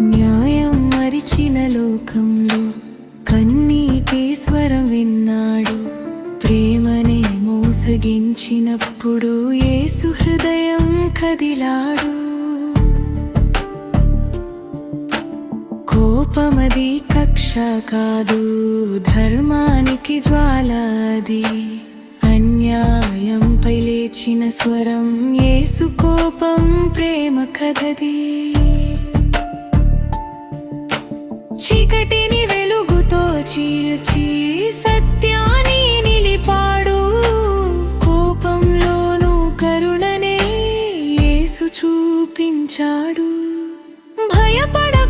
న్యాయం మరిచిన లోకంలో కన్నీటీశ్వరం విన్నాడు. ప్రేమనే మోసగించినప్పుడు ఏసు హృదయం కదిలాడు. కోపమది కక్ష కాదు ధర్మానికి జ్వాలాది. అన్యాయంపై లేచిన స్వరం ఏసు కోపం ప్రేమ కథది. చీకటిని వెలుగుతో చీల్చి సత్యాన్ని నిలిపాడు. కోపంలోనూ కరుణనే యేసు చూపించాడు. భయపడ